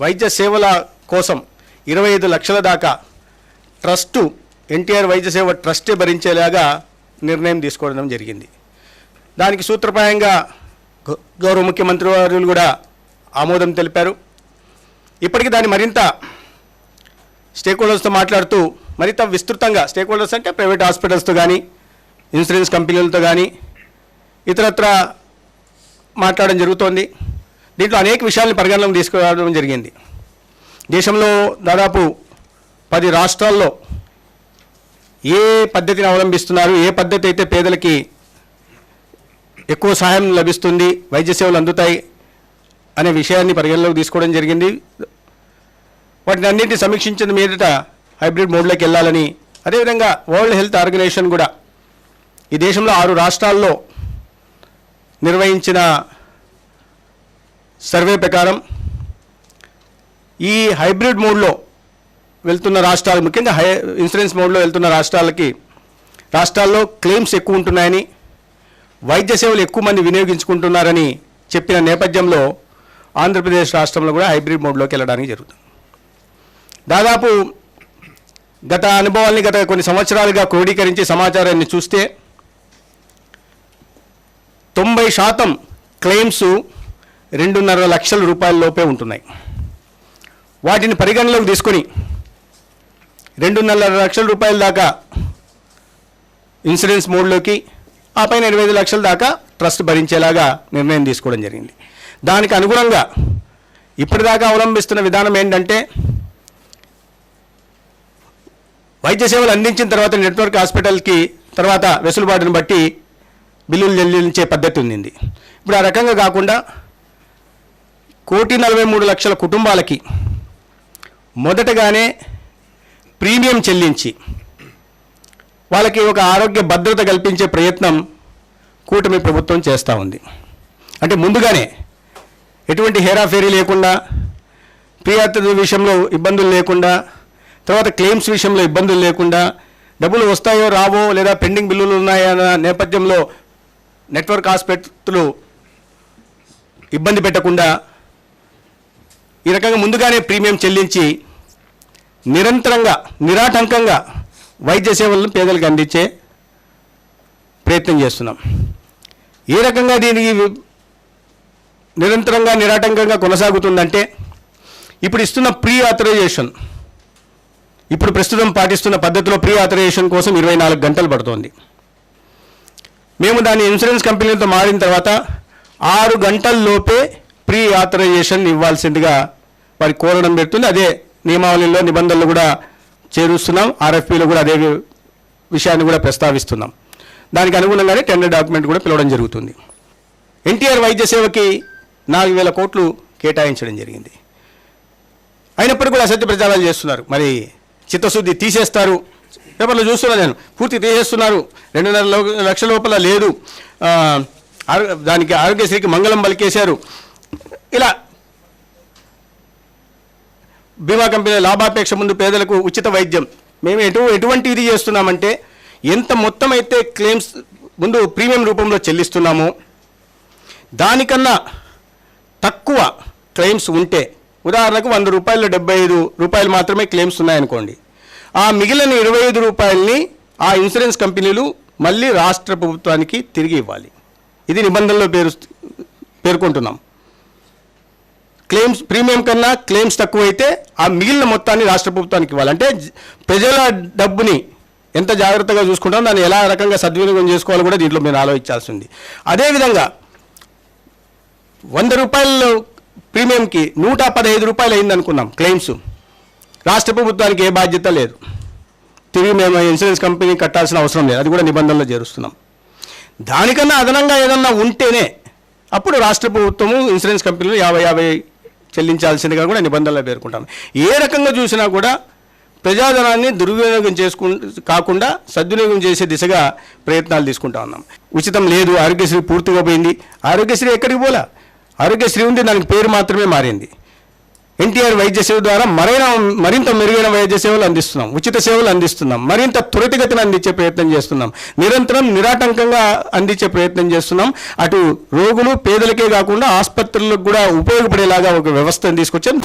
వైద్య సేవల కోసం ఇరవై ఐదు లక్షల దాకా ట్రస్టు ఎన్టీఆర్ వైద్య సేవ ట్రస్టే భరించేలాగా నిర్ణయం తీసుకోవడం జరిగింది. దానికి సూత్రప్రాయంగా గౌరవ ముఖ్యమంత్రి వారు కూడా ఆమోదం తెలిపారు. ఇప్పటికీ దాన్ని మరింత స్టేక్ హోల్డర్స్తో మాట్లాడుతూ మరింత విస్తృతంగా స్టేక్ హోల్డర్స్ అంటే ప్రైవేట్ హాస్పిటల్స్తో కానీ ఇన్సూరెన్స్ కంపెనీలతో కానీ ఇతరత్ర మాట్లాడడం జరుగుతోంది. దీంట్లో అనేక విషయాలను పరిగణలోకి తీసుకురావడం జరిగింది. దేశంలో దాదాపు పది రాష్ట్రాల్లో ఏ పద్ధతిని అవలంబిస్తున్నారు? ఏ పద్ధతి అయితే పేదలకి ఎక్కువ సహాయం లభిస్తుంది? వైద్య సేవలు అందుతాయి? అనే విషయాన్ని పరిగణలోకి తీసుకోవడం జరిగింది. వాటిని అన్నింటినీ సమీక్షించిన మీదట హైబ్రిడ్ మోడ్లోకి వెళ్ళాలని అదేవిధంగా వరల్డ్ హెల్త్ ఆర్గనైజేషన్ కూడా ఈ దేశంలో ఆరు రాష్ట్రాల్లో నిర్వహించిన సర్వే ప్రకారం ఈ హైబ్రిడ్ మోడ్లో వెళ్తున్న రాష్ట్రాలు ముఖ్యంగా హై ఇన్సూరెన్స్ మోడ్లో వెళ్తున్న రాష్ట్రాలకి రాష్ట్రాల్లో క్లెయిమ్స్ ఎక్కువ ఉంటున్నాయని వైద్య సేవలు ఎక్కువ మంది వినియోగించుకుంటున్నారని చెప్పిన నేపథ్యంలో ఆంధ్రప్రదేశ్ రాష్ట్రంలో కూడా హైబ్రిడ్ మోడ్లోకి వెళ్ళడానికి జరుగుతుంది. దాదాపు గత అనుభవాల్ని గత కొన్ని సంవత్సరాలుగా క్రోడీకరించి సమాచారాన్ని చూస్తే తొంభై శాతం క్లెయిమ్స్ రెండున్నర లక్షల రూపాయల లోపే ఉంటున్నాయి. వాటిని పరిగణలోకి తీసుకొని రెండున్నర లక్షల రూపాయల దాకా ఇన్సూరెన్స్ మోడ్లోకి ఆ పైన ఇరవై ఐదు లక్షల దాకా ట్రస్ట్ భరించేలాగా నిర్ణయం తీసుకోవడం జరిగింది. దానికి అనుగుణంగా ఇప్పటిదాకా అవలంబిస్తున్న విధానం ఏంటంటే వైద్య సేవలు అందించిన తర్వాత నెట్వర్క్ హాస్పిటల్కి తర్వాత వెసులుబాటును బట్టి బిల్లులు చెల్లించే పద్ధతి ఉంది ఇప్పుడు ఆ రకంగా కాకుండా కోటి నలభై మూడు లక్షల కుటుంబాలకి మొదటగానే ప్రీమియం చెల్లించి వాళ్ళకి ఒక ఆరోగ్య భద్రత కల్పించే ప్రయత్నం కూటమి ప్రభుత్వం చేస్తూ ఉంది. అంటే ముందుగానే ఎటువంటి హేరాఫేరీ లేకుండా ప్రియార్థుల విషయంలో ఇబ్బందులు లేకుండా తర్వాత క్లెయిమ్స్ విషయంలో ఇబ్బందులు లేకుండా డబ్బులు వస్తాయో రావో లేదా పెండింగ్ బిల్లులు ఉన్నాయన్న నేపథ్యంలో నెట్వర్క్ ఆసుపత్రులు ఇబ్బంది పెట్టకుండా ఈ రకంగా ముందుగానే ప్రీమియం చెల్లించి నిరంతరంగా నిరాటంకంగా వైద్య సేవలను పేదలకు అందించే ప్రయత్నం చేస్తున్నాం. ఏ రకంగా దీనికి నిరంతరంగా నిరాటంకంగా కొనసాగుతుందంటే ఇప్పుడు ఇస్తున్న ప్రీ ఆథరైజేషన్ ఇప్పుడు ప్రస్తుతం పాటిస్తున్న పద్ధతిలో ప్రీ ఆథరైజేషన్ కోసం ఇరవై నాలుగు గంటలు పడుతోంది. మేము దాన్ని ఇన్సూరెన్స్ కంపెనీలతో మారిన తర్వాత ఆరు గంటల్లోపే ప్రీ ఆథరైజేషన్ ఇవ్వాల్సిందిగా వారి కోరడం పెడుతుంది. అదే నియమావళిలో నిబంధనలు కూడా చేరుస్తున్నాం. ఆర్ఎఫ్పీలో కూడా అదే విషయాన్ని కూడా ప్రస్తావిస్తున్నాం. దానికి అనుగుణంగానే టెండర్ డాక్యుమెంట్ కూడా పిలవడం జరుగుతుంది. ఎన్టీఆర్ వైద్య సేవకి నాలుగు వేల కోట్లు కేటాయించడం జరిగింది. అయినప్పటికీ కూడా అసత్య ప్రచారాలు చేస్తున్నారు. మరి చిత్తశుద్ధి తీసేస్తారు. పేపర్లో చూస్తున్నా నేను. పూర్తి తీసేస్తున్నారు. రెండున్నర లక్షల లోపల లేదు. దానికి ఆరోగ్యశ్రీకి మంగళం పలికేశారు. ఇలా బీమా కంపెనీ లాభాపేక్ష ముందు పేదలకు ఉచిత వైద్యం. మేము ఎటు ఎటువంటి ఇది చేస్తున్నామంటే ఎంత మొత్తం అయితే క్లెయిమ్స్ ముందు ప్రీమియం రూపంలో చెల్లిస్తున్నామో దానికన్నా తక్కువ క్లెయిమ్స్ ఉంటే ఉదాహరణకు వంద రూపాయలు డెబ్బై ఐదు రూపాయలు మాత్రమే క్లెయిమ్స్ ఉన్నాయనుకోండి. ఆ మిగిలిన ఇరవై ఐదు రూపాయలని ఆ ఇన్సూరెన్స్ కంపెనీలు మళ్ళీ రాష్ట్ర ప్రభుత్వానికి తిరిగి ఇవ్వాలి. ఇది నిబంధనలో పేరు పేర్కొంటున్నాం. క్లెయిమ్స్ ప్రీమియం కన్నా క్లెయిమ్స్ తక్కువైతే ఆ మిగిలిన మొత్తాన్ని రాష్ట్ర ప్రభుత్వానికి ఇవ్వాలంటే ప్రజల డబ్బుని ఎంత జాగ్రత్తగా చూసుకుంటాం దాన్ని ఎలా రకంగా సద్వినియోగం చేసుకోవాలో కూడా దీంట్లో మీరు ఆలోచించాల్సి ఉంది అదేవిధంగా వంద రూపాయల ప్రీమియంకి నూట పదహైదు రూపాయలు అయింది అనుకున్నాం క్లెయిమ్స్. రాష్ట్ర ప్రభుత్వానికి ఏ బాధ్యత లేదు. తిరిగి మేము ఇన్సూరెన్స్ కంపెనీ కట్టాల్సిన అవసరం లేదు. అది కూడా నిబంధనలో చేరుస్తున్నాం. దానికన్నా అదనంగా ఏదన్నా ఉంటేనే అప్పుడు రాష్ట్ర ప్రభుత్వము ఇన్సూరెన్స్ కంపెనీలు యాభై యాభై చెల్లించాల్సిందిగా కూడా నిబంధనలు పేర్కొంటాం ఏ రకంగా చూసినా కూడా ప్రజాధనాన్ని దుర్వినియోగం చేసుకు కాకుండా సద్వినియోగం చేసే దిశగా ప్రయత్నాలు తీసుకుంటా ఉన్నాం. ఉచితం లేదు ఆరోగ్యశ్రీ పూర్తిగా పోయింది. ఆరోగ్యశ్రీ ఎక్కడికి పోలా? ఆరోగ్యశ్రీ ఉంది దానికి పేరు మాత్రమే మారింది. ఎన్టీఆర్ వైద్య సేవ ద్వారా మరైన మరింత మెరుగైన వైద్య సేవలు అందిస్తున్నాం ఉచిత సేవలు అందిస్తున్నాం మరింత త్వరితగతిన అందించే ప్రయత్నం చేస్తున్నాం నిరంతరం నిరాటంకంగా అందించే ప్రయత్నం చేస్తున్నాం. అటు రోగులు పేదలకే కాకుండా ఆసుపత్రులకు కూడా ఉపయోగపడేలాగా ఒక వ్యవస్థను తీసుకొచ్చాం.